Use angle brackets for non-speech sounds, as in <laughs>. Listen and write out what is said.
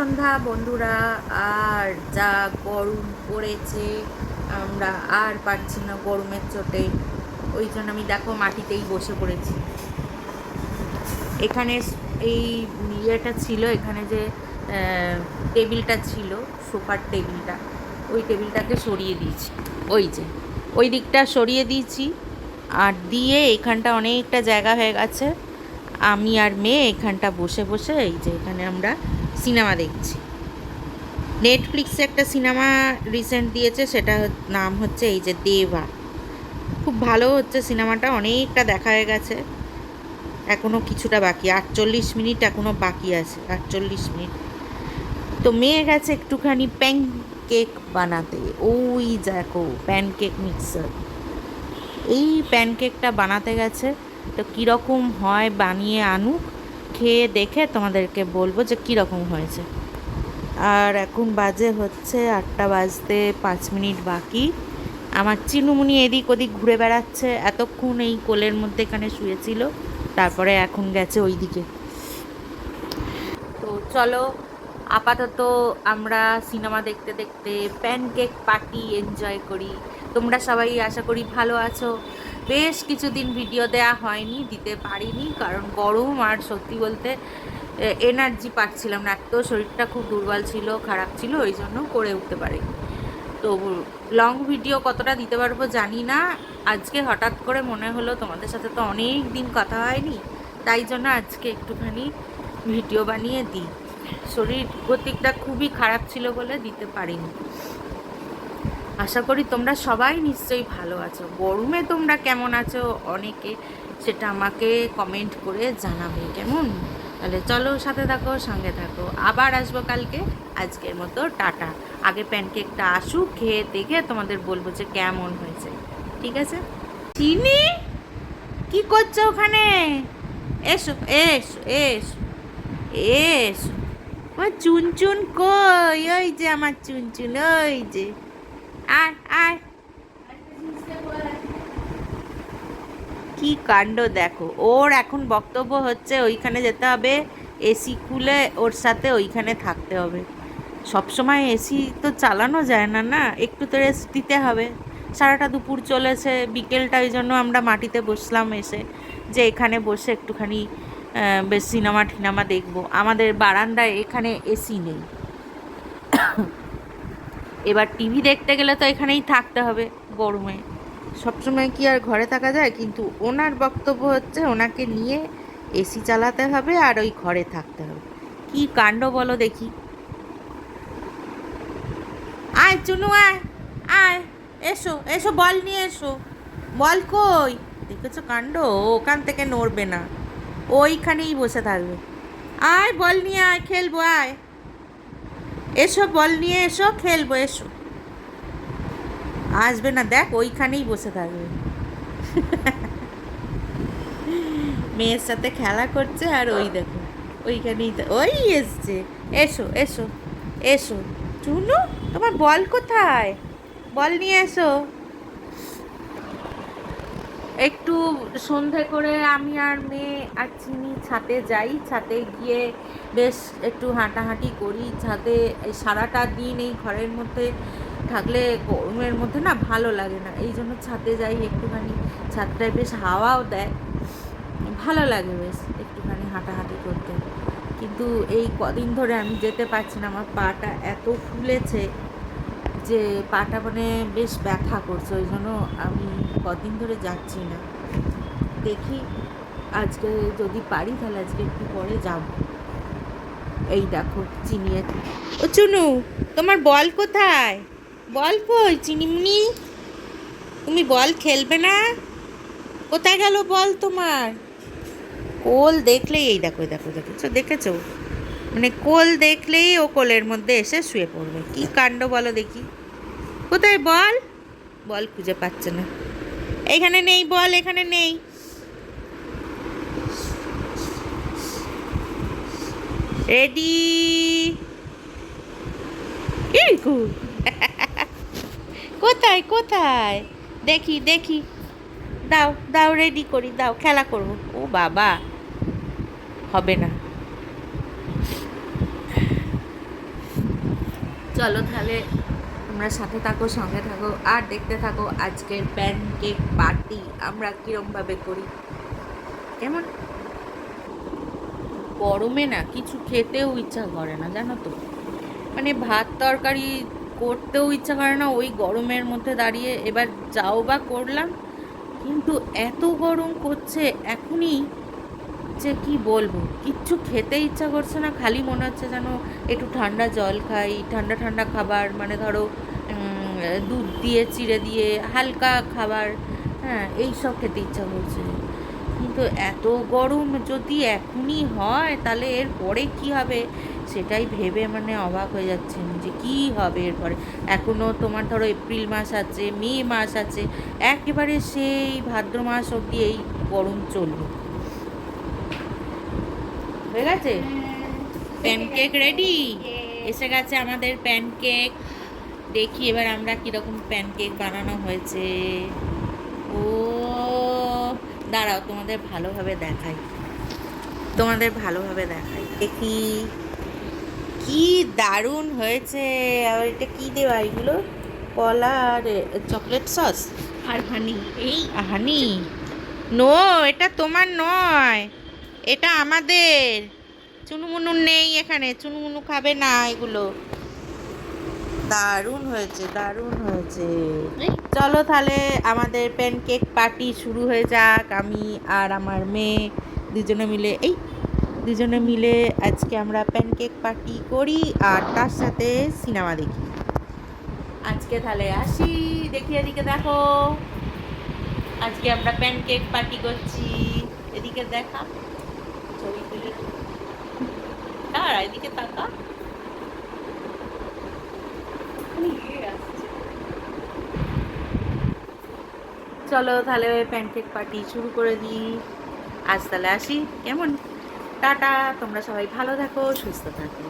সন্ধ্যা, বন্ধুরা, আর যা গরম পড়েছে, আমরা আর পারছি না গরমের চোটে। ওই জন্য আমি দেখো মাটিতেই বসে পড়েছি। এখানে এই ইয়েটা ছিল, এখানে যে টেবিলটা ছিল, সোফার টেবিলটা, ওই টেবিলটাকে সরিয়ে দিয়েছি। ওই যে, ওই দিকটা সরিয়ে দিয়েছি, আর দিয়ে এখানটা অনেকটা জায়গা হয়ে গেছে। আমি আর মেয়ে এখানটা বসে বসে, এই যে এখানে আমরা সিনেমা দেখছি। নেটফ্লিক্সে একটা সিনেমা রিসেন্ট দিয়েছে, সেটা নাম হচ্ছে এই যে দেবা। খুব ভালো হচ্ছে সিনেমাটা, অনেকটা দেখা হয়ে গেছে। এখনও কিছুটা বাকি, আটচল্লিশ মিনিট এখনও বাকি আছে, আটচল্লিশ মিনিট। তো মেয়ে গেছে একটুখানি প্যান কেক বানাতে। ওই দেখো প্যানকেক মিক্সার এই প্যানকেকটা বানাতে গেছে, তো কীরকম হয় বানিয়ে আনুক খেয়ে দেখে তোমাদেরকে বলব যে কীরকম হয়েছে। আর এখন বাজে হচ্ছে আটটা বাজতে পাঁচ মিনিট বাকি। আমার চিনুমুনি এদিক ওদিক ঘুরে বেড়াচ্ছে, এতক্ষণ এই কোলের মধ্যে এখানে শুয়েছিল, তারপরে এখন গেছে ওই দিকে তো চলো, আপাতত আমরা সিনেমা দেখতে দেখতে প্যানকেক পার্টি এনজয় করি। তোমরা সবাই আশা করি ভালো আছো। বেশ কিছুদিন ভিডিও দেয়া হয়নি, দিতে পারিনি, কারণ গরম আর সত্যি বলতে এনার্জি পাচ্ছিলাম না। এত শরীরটা খুব দুর্বল ছিল, খারাপ ছিল, ওই জন্য করে উঠতে পারিনি। তো লং ভিডিও কতটা দিতে পারব জানি না। আজকে হঠাৎ করে মনে হলো তোমাদের সাথে তো অনেক দিন কথা হয়নি, তাই জন্য আজকে একটুখানি ভিডিও বানিয়ে দিই। শরীর গতিকটা খুবই খারাপ ছিল বলে দিতে পারিনি। আশা করি তোমরা সবাই নিশ্চয়ই ভালো আছো। গরমে তোমরা কেমন আছো? অনেকে সেটা আমাকে কমেন্ট করে জানাবে, কেমন? তাহলে চলো সাথে থাকো, সঙ্গে থাকো। আবার আসব কালকে। আজকের মতো টাটা। আগে প্যানকেকটা আসুক, খেয়ে দেখে তোমাদের বলব যে কেমন হয়েছে। ঠিক আছে? চিনি? কি করছ ওখানে? এসো এসো এসো এসো। চুন চুন কই? ওই যে আমার চুন চুন ওই যে। আয় আয়। কি কাণ্ড দেখো। ওর এখন বক্তব্য হচ্ছে ওইখানে যেতে হবে এসি খুলে ওর সাথে ওইখানে থাকতে হবে। সবসময় এসি তো চালানো যায় না না? একটু তো রেস্ট দিতে হবে। সারাটা দুপুর চলেছে, বিকেলটা ওই জন্য আমরা মাটিতে বসলাম এসে, যে এখানে বসে একটুখানি বেশ সিনেমা টিনেমা দেখব। আমাদের বারান্দায় এখানে এসি নেই। এবার টিভি দেখতে গেলে তো এখানেই থাকতে হবে গরমে। সবসময় কি আর ঘরে থাকা যায়? কিন্তু ওনার বক্তব্য হচ্ছে ওনাকে নিয়ে এসি চালাতে হবে আর ওই ঘরে থাকতে হবে। কি কাণ্ড বলো দেখি। আয় চুনু, আয় আয়, এসো এসো, বল নিয়ে এসো। বল কই? দেখেছ কাণ্ড? ওখান থেকে নড়বে না। ওইখানেই বসে থাকবে। আয়, বল নিয়ে আয়, খেলব, আয়। এসো, বল নিয়ে এসো, খেলব, এসো। আসবে না, দেখ, ওইখানেই বসে থাকবে। মেয়ের সাথে খেলা করছে আর ওই দেখো, ওইখানেই ওই এসছে। এসো এসো এসো। চুনু তোমার বল কোথায়? বল নিয়ে এসো। একটু সন্ধে করে আমি আর মেয়ে আর চিনি ছাতে যাই। ছাতে গিয়ে বেশ একটু হাঁটাহাঁটি করি। এই সারাটা দিন এই ঘরের মধ্যে থাকলে গরমের মধ্যে না ভালো লাগে না। এই জন্য ছাদে যাই একটুখানি। ছাদটায় বেশ হাওয়াও দেয়। ভালো লাগে বেশ একটুখানি হাঁটাহাঁটি করতে। কিন্তু এই কদিন ধরে আমি যেতে পারছি না। আমার পাটা এত ফুলেছে। যে পাটা মানে বেশ ব্যথা করছে, ওই জন্য আমি কদিন ধরে যাচ্ছি না। দেখি আজকে যদি পারি তাহলে আজকে একটু পরে যাব। এই দেখো চিনিয়ে ও চুনু, তোমার বল কোথায়? বল কই চিনিমনি? তুমি বল খেলবে না? কোথায় গেল বল তোমার? কোল দেখলেই এই দেখো দেখো দেখেছ দেখেছ? মানে কোল দেখলেই ও কোলের মধ্যে এসে শুয়ে পড়বে। কি কাণ্ড বলো দেখি। কোথায় বল? বল খুঁজে পাচ্ছে না। এখানে নেই, বল, এখানে নেই। রেডি <laughs> কোথায় কোথায়? দেখি দেখি। দাও দাও রেডি করি, দাও, খেলা করব। ও বাবা, হবে না। চলো তাহলে তোমরা সাথে থাকো, সঙ্গে থাকো আর দেখতে থাকো আজকের প্যানকেক পার্টি আমরা কীরমভাবে করি। কেমন? গরমে না কিছু খেতেও ইচ্ছা করে না, জানো তো। মানে ভাত তরকারি করতেও ইচ্ছা করে না, ওই গরমের মধ্যে দাঁড়িয়ে এবার যাও বা করলাম, কিন্তু এত গরম করছে, এখনই যে কি বলব? কিচ্ছু খেতে ইচ্ছা করছে না, খালি মনে হচ্ছে যেন একটু ঠান্ডা জল খাই, ঠান্ডা ঠান্ডা খাবার মানে ধরো দুধ দিয়ে, চিড়ে দিয়ে, হালকা খাবার হ্যাঁ এই সব খেতে ইচ্ছা করছে। কিন্তু এত গরম যদি এখনই হয়, তাহলে এর পরে কি হবে? সেটাই ভেবে মানে অবাক হয়ে যাচ্ছেন যে কি হবে এরপরে এখনও তোমার ধরো এপ্রিল মাস আছে, মে মাস আছে, একেবারে সেই ভাদ্র মাস অবধি এই গরম চলবে। হয়ে গেছে? প্যানকেক রেডি এসে গেছে আমাদের প্যানকেক দেখি এবার আমরা কীরকম প্যানকেক বানানো হয়েছে। ও দাঁড়াও তোমাদের ভালোভাবে দেখাই। তোমাদের ভালোভাবে দেখাই। দেখি। কি দারুণ হয়েছে। আর এটা কি দেওয়া? এগুলো কলা আর চকলেট সস আর হানি এই হানি নো এটা তোমার নয়। এটা আমাদের। চুনুমুনু নেই এখানে চুনুমুনু খাবে না এগুলো। দারুণ হয়েছে দারুণ হয়েছে। চলো তাহলে আমাদের প্যানকেক পার্টি শুরু হয়ে যাক। আমি আর আমার মেয়ে দুজনে মিলে এই দুজনে মিলে আজকে আমরা প্যানকেক পার্টি করি আর তার সাথে সিনেমা দেখি। আজকে তাহলে আসি। দেখি এদিকে দেখো। আজকে আমরা প্যানকেক পার্টি করছি। এদিকে দেখা। চলো তাহলে প্যানকেক পার্টি শুরু করে দিই। আজ তাহলে আসি। কেমন? টাটা, তোমরা সবাই ভালো থাকো, সুস্থ থাকো।